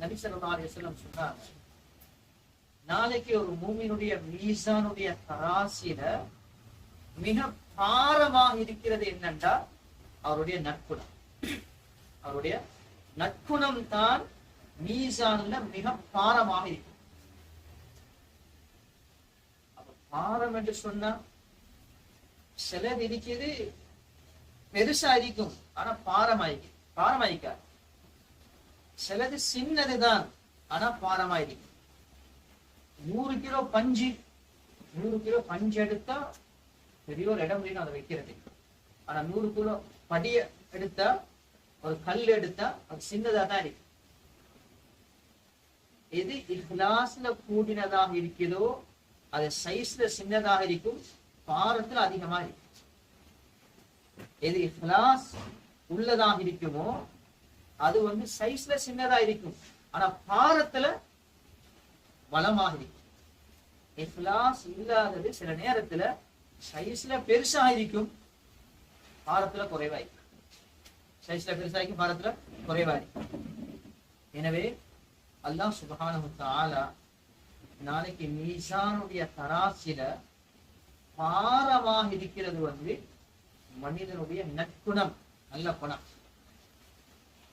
நபி செல்லம் சொன்னாங்க நாளைக்கு ஒரு மூமியினுடைய மீசானுடைய தராசில மிக பாரமாக இருக்கிறது என்னென்றால் அவருடைய நற்குணம். அவருடைய நற்குணம் தான் மீசான்ல மிக பாரமாக இருக்கும். அப்ப பாரம் என்று சொன்னா சிலது இருக்குது பெருசா இருக்கும் ஆனா பாரமாயிக்கும் பாரமாயிக்காது. சிலது சின்னதுதான் ஆனா பாரமாயிருக்கும் நூறு கிலோ பஞ்சு நூறு கிலோ பஞ்சு எடுத்தா பெரிய ஒரு இடம் வேணும் அதை வைக்கிறது ஆனா நூறு கிலோ படிய எடுத்தா ஒரு கல் எடுத்தா அது சின்னதா தான் இருக்கு. எது இஹ்லாஸ்ல கூடினதாக இருக்கிறதோ அது சைஸ்ல சின்னதாக இருக்கும் பாரத்துல அதிகமா இருக்கும் எது இஹ்லாஸ் உள்ளதாக இருக்குமோ அது வந்து சைஸ்ல சின்னதா இருக்கும். ஆனா பாரத்துல வளமாக இருக்கும். இஹ்லாஸ் இல்லாதது சில நேரத்துல சைஸ்ல பெருசா இருக்கும். பாரத்துல குறைவா இருக்கும் சைஸ்ல பெருசா இருக்கும் பாரத்துல குறைவா இருக்கும் எனவே அல்லாஹ் சுப்ஹானஹு ஆலா நாளைக்கு மீசானுடைய தராசில பாரமாக இருக்கிறது வந்து மனிதனுடைய நற்குணம் நல்ல குணம்.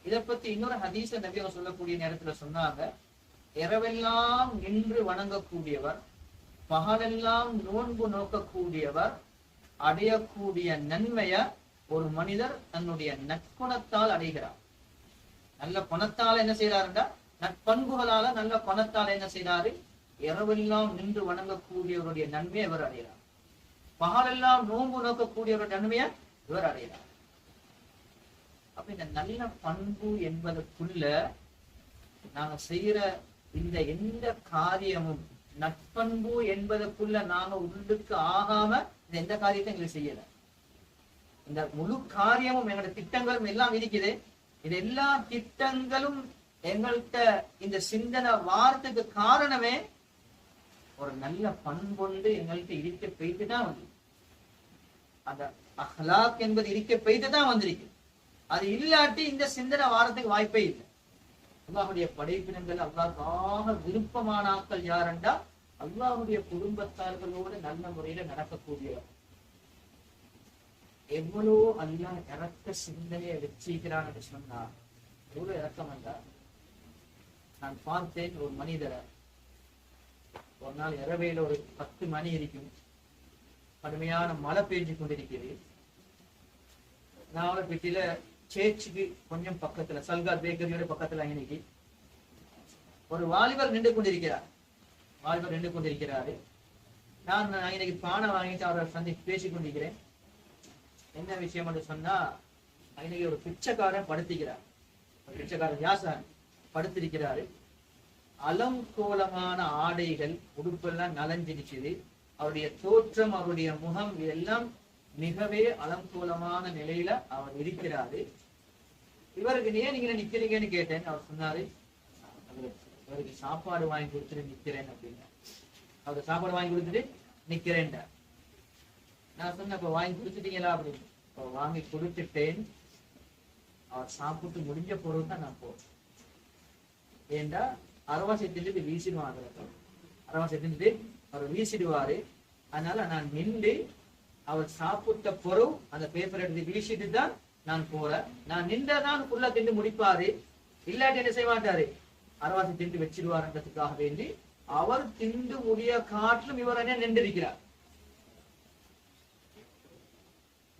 இதை பத்தி இன்னொரு ஹதீச நபி அவர் சொல்லக்கூடிய நேரத்துல சொன்னாங்க. இரவெல்லாம் நின்று வணங்கக்கூடியவர் பகலெல்லாம் நோன்பு நோக்கக்கூடியவர் அடையக்கூடிய நன்மைய ஒரு மனிதர் தன்னுடைய நற்குணத்தால் அடைகிறார். நல்ல குணத்தால என்ன செய்யறாருண்டா நற்பண்புகளால நல்ல குணத்தால என்ன செய்யறாரு இரவெல்லாம் நின்று வணங்கக்கூடியவருடைய நன்மையை இவர் அடைகிறார். பகலெல்லாம் நோன்பு நோக்கக்கூடியவருடைய நன்மையை இவர் அடைகிறார். அப்ப இந்த நல்ல பண்பு என்பதற்குள்ள நாங்க செய்யற இந்த எந்த காரியமும் நட்பண்பு என்பதற்குள்ள நாங்க உள்ளுக்கு ஆகாம இந்த எந்த காரியத்தை எங்களுக்கு செய்யல. இந்த முழு காரியமும் எங்களோட திட்டங்களும் எல்லாம் இருக்குது. இது எல்லா திட்டங்களும் எங்கள்கிட்ட இந்த சிந்தனை வாரத்துக்கு காரணமே ஒரு நல்ல பண்பொண்டு எங்கள்கிட்ட இருக்க பெய்து தான் வந்து அந்த அஹ்லாக் என்பது இருக்க பெய்து தான் வந்திருக்கு. அது இல்லாட்டி இந்த சிந்தனை வாரத்துக்கு வாய்ப்பே இல்லை. அல்லாஹுடைய படைப்பினங்கள் அல்லாஹாக விருப்பமான ஆட்கள் யாருண்டா? அல்லாஹுடைய குடும்பத்தார்களோடு நல்ல முறையில நடக்கக்கூடியவர். எவ்வளோ அல்லாஹ் இறக்க சிந்தனையை வச்சிருக்கிறான் சொன்னா எவ்வளவு இறக்கம் என்றா நான் பார்த்தேன் ஒரு மனிதரை. ஒரு நாள் இரவையில ஒரு பத்து மணி இருக்கும் கடுமையான மழை பெஞ்சு கொண்டிருக்கிறது. நான் அவரை பெட்டியில சேர்ச்சுக்கு கொஞ்சம் பக்கத்துல சல்கார் பேக்கரியோட பக்கத்துல இன்னைக்கு ஒரு வாலிபர் நின்று கொண்டிருக்கிறார். வாலிபர் நின்று கொண்டிருக்கிறாரு. நான் நான் இன்னைக்கு பானை வாங்கிட்டு அவரை சந்தித்து பேசிக் கொண்டிருக்கிறேன். என்ன விஷயம் என்று சொன்னா இன்னைக்கு ஒரு பிச்சைக்காரன் படுத்திக்கிறார். ஒரு பிச்சைக்காரன் யாசன் படுத்திருக்கிறாரு. அலங்கோலமான ஆடைகள் உடுப்பெல்லாம் நலஞ்சிருச்சுது அவருடைய தோற்றம் அவருடைய முகம் எல்லாம் மிகவே அலங்கூலமான நிலையில அவர் இருக்கிறாரு. இவருக்கு ஏன் நீங்க நிக்கிறீங்கன்னு கேட்டேன். அவர் சொன்னாரு "அவரு- இவருக்கு சாப்பாடு வாங்கி கொடுத்துட்டு நிக்கிறேன் அப்படின்னு. அவருக்கு சாப்பாடு வாங்கி கொடுத்துட்டு நிக்கிறேன்டா. நான் சொன்னேன் இப்ப வாங்கி கொடுத்துட்டீங்களா? அப்படின்னு. "இப்ப வாங்கி கொடுத்துட்டேன். அவர் சாப்பிட்டு முடிஞ்ச பொருள் தான் நான் போறேன் ஏண்டா? அரவாசை திண்டு வீசிடுவாங்க அரவாசை திண்டு அவர் வீசிடுவாரு. அதனால நான் நின்று அவர் சாப்பிட்ட பொருள் அந்த பேப்பர் எடுத்து வீசிட்டு தான் நான் போறேன். நான் நின்றதான் புள்ள திண்டு முடிப்பாரு. இல்லாட்டி என்ன செய்ய மாட்டாரு? அரவாசி திண்டு வச்சிருவாருன்றதுக்காக வேண்டி அவர் திண்டு முடிய காட்டிலும் இவர் என்ன நின்றிருக்கிறார்.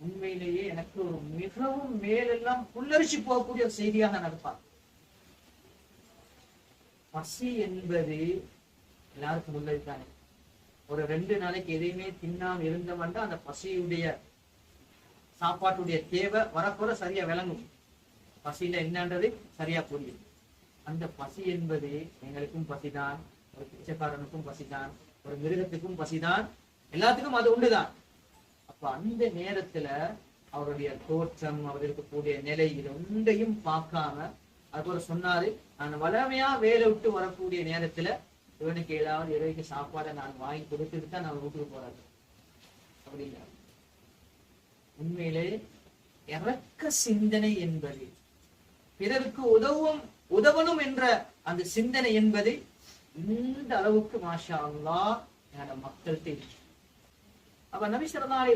உண்மையிலேயே எனக்கு ஒரு மிகவும் மேலெல்லாம் புல்லரிச்சு போகக்கூடிய ஒரு செய்தியாக நடப்பார் பசி என்பது எல்லாருக்கும் உள்ளதுதானே. ஒரு ரெண்டு நாளைக்கு எதையுமே தின்னாம இருந்தவன்டா அந்த பசியுடைய சாப்பாட்டுடைய தேவை வரக்குற சரியா விளங்கும். பசியில என்னன்றது சரியா புரியும். அந்த பசி என்பது எங்களுக்கும் பசிதான் ஒரு பிச்சைக்காரனுக்கும் பசிதான் ஒரு மிருகத்துக்கும் பசிதான் எல்லாத்துக்கும் அது உண்டுதான். அப்ப அந்த நேரத்துல அவருடைய தோற்றம் அவர் இருக்கக்கூடிய நிலை இது ஒன்றையும் பார்க்காம அதுபோல சொன்னாரு நான் வளமையா வேலை விட்டு வரக்கூடிய நேரத்துல இவனுக்கு ஏதாவது இறைக்கு சாப்பாடை நான் வாங்கி கொடுத்துட்டு தான் நான் வீட்டுக்கு போறது. அப்படின்னா உண்மையிலே இறக்க சிந்தனை என்பது பிறருக்கு உதவும் உதவணும் என்ற அந்த சிந்தனை என்பது இந்த அளவுக்கு மாஷா அல்லா என்னோட மக்கள் தெரியும் அப்ப நபி ஸல்லல்லாஹு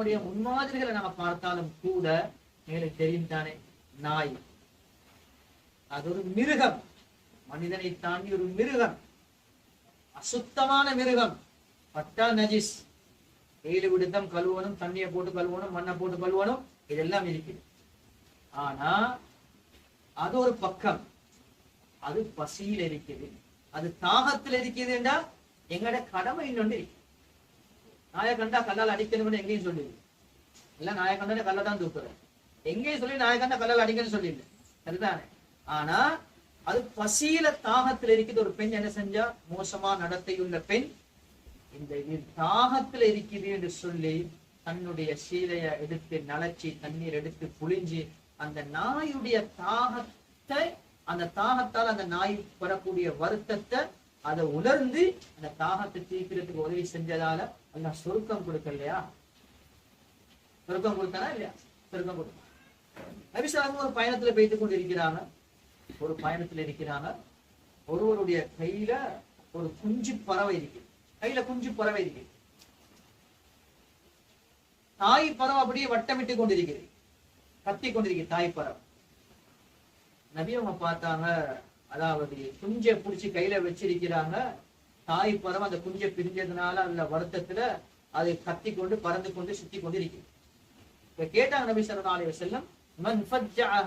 அலைஹி முன்மாதிரிகளை நாம பார்த்தாலும் கூட மேலே தெரியும் தானே நாய். அது ஒரு மிருகம். மனிதனை தாண்டி ஒரு மிருகம். அசுத்தமான மிருகம். பட்டா நஜிஸ். வெயில் விடுத்தம் கழுவணும் தண்ணியை போட்டு கழுவணும் மண்ணை போட்டு கழுவணும் இதெல்லாம் இருக்குது. ஆனா அது ஒரு பக்கம். அது பசியில் இருக்குது. அது தாகத்தில் இருக்குதுண்டா எங்கட கடமை இன்னொன்று இருக்கு. நாயை கண்டா கல்லால் அடிக்கணும்னு எங்கேயும் சொல்லி இல்ல நாயை கண்டா கல்லை தான் தூக்குறேன் எங்கேயும் சொல்லி நாயை கண்டா கல்லால் அடிக்கணும்னு சொல்லிடு. சரிதானே? ஆனா அது பசியில தாகத்துல இருக்குது. ஒரு பெண் என்ன செஞ்சா? மோசமா நடத்தையுள்ள பெண் இந்த இது தாகத்துல இருக்குது என்று சொல்லி தன்னுடைய சீலைய எடுத்து நலச்சி தண்ணீர் எடுத்து புழிஞ்சு அந்த நாயுடைய தாகத்தை அந்த தாகத்தால் அந்த நாய் பெறக்கூடிய வருத்தத்தை அதை உணர்ந்து அந்த தாகத்தை தீர்க்கிறதுக்கு உதவி செஞ்சதால அல்லாஹ் சொருக்கம் கொடுக்கலையா? சொருக்கம் கொடுத்தானா இல்லையா? சொருக்கம் கொடுத்தான். நபிசாலும் ஒரு பயணத்துல போய்த்து கொண்டு இருக்கிறாங்க ஒரு பயணத்துல இருக்கிறாங்க. ஒருவருடைய கையில ஒரு குஞ்சு பறவை இருக்கு. கையில குஞ்சு பறவை இருக்கு. தாய் பறவை அப்படியே வட்டமிட்டு கொண்டிருக்கிறது கத்தி கொண்டிருக்கு தாய் பறவை. நபி அவங்க பார்த்தாங்க அதாவது குஞ்சை பிடிச்சி கையில வச்சிருக்கிறாங்க. தாய் பறவை அந்த குஞ்சை பிரிஞ்சதுனால அந்த வருத்தத்துல அது கத்தி கொண்டு பறந்து கொண்டு சுத்தி கொண்டு இருக்கு. இப்ப கேட்டாங்க நபி சரணாலய செல்லம் வஸல்லம் மன்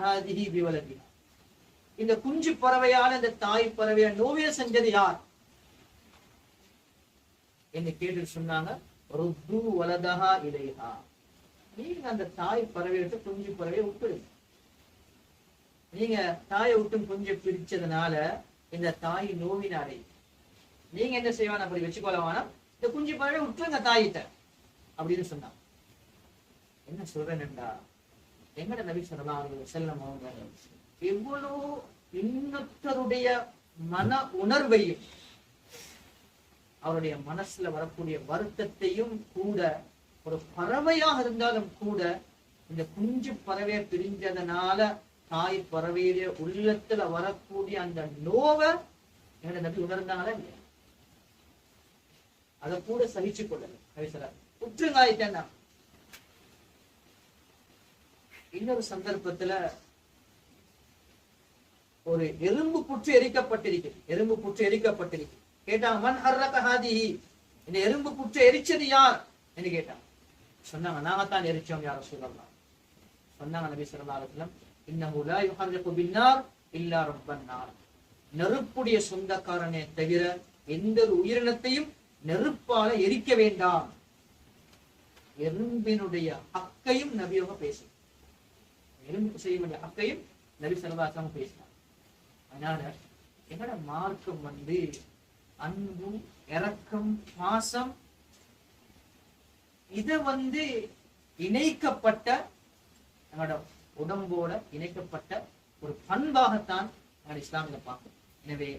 ஹாதிஹி பிவலதிஹா. இந்த குஞ்சு பறவையான இந்த தாய் பறவைய நோவிய செஞ்சது யார்? என்று கேட்டு சொன்னாங்க ருத்து வலதஹா நீங்க அந்த தாய் பறவை விட்டு குஞ்சு பறவையை விட்டுடுங்க நீங்க தாயை விட்டும் குஞ்சு பிரிச்சதுனால இந்த தாய் நோவினாரே நீங்க என்ன செய்வான் அப்படி வச்சுக்கொள்ளவானா? இந்த குஞ்சு பறவை விட்டுருங்க தாயிட்ட. அப்படின்னு சொன்னான். என்ன சொல்றேன்டா எங்கட நபி சொல்லலாம் அலைஹி அவங்க எவ்வளோ இன்னொருத்தருடைய மன உணர்வையும் அவருடைய மனசுல வரக்கூடிய வருத்தத்தையும் கூட ஒரு பறவையாக இருந்தாலும் கூட இந்த குஞ்சு பறவையை பிரிஞ்சதுனால தாய் பறவையுடைய உள்ளத்துல வரக்கூடிய அந்த நோவை எங்களை நபி உணர்ந்தாங்களா இல்லையா? அதை கூட சகிச்சு கொள்ளல கவிசரா உற்றுங்காயிட்டேன்னா இன்னொரு சந்தர்ப்பத்துல ஒரு எறும்பு புற்று எரிக்கப்பட்டிருக்கு எறும்பு புற்று எரிக்கப்பட்டிருக்கு கேட்டாங்க மண் ஹர்ரக இந்த எறும்பு புற்று எரிச்சது யார்? என்று கேட்டாங்க சொன்னாங்க நாங்கத்தான் எரிச்சோம் யார சொல்லலாம் சொன்னாங்க நபி ஸல்லல்லாஹு அலைஹி வஸல்லம் யுஹர்ரிகு பின்னார் இல்லா ரப்பன் நார். நெருப்புடைய சொந்தக்காரனே தவிர எந்த ஒரு உயிரினத்தையும் நெருப்பால எரிக்க வேண்டாம். எறும்பினுடைய அக்கையும் நபியோக பேசும். எறும்புக்கு செய்ய வேண்டிய அக்கையும் நபி சரதாசம் பேசினார் அதனால என்னோட மார்க்கம் வந்து அன்பு இறக்கம் பாசம் இத வந்து இணைக்கப்பட்ட என்னோட உடம்போட இணைக்கப்பட்ட ஒரு பண்பாகத்தான் நான் இஸ்லாமில பார்க்கணும் எனவே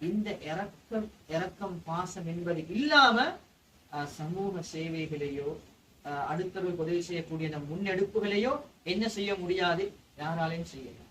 இந்த இறக்கம் இறக்கம் பாசம் என்பது இல்லாம சமூக சேவைகளையோ அஹ், அடுத்தவர்களுக்கு உதவி செய்யக்கூடிய அந்த முன்னெடுப்புகளையோ என்ன செய்ய முடியாது? யாராலையும் செய்யலாம்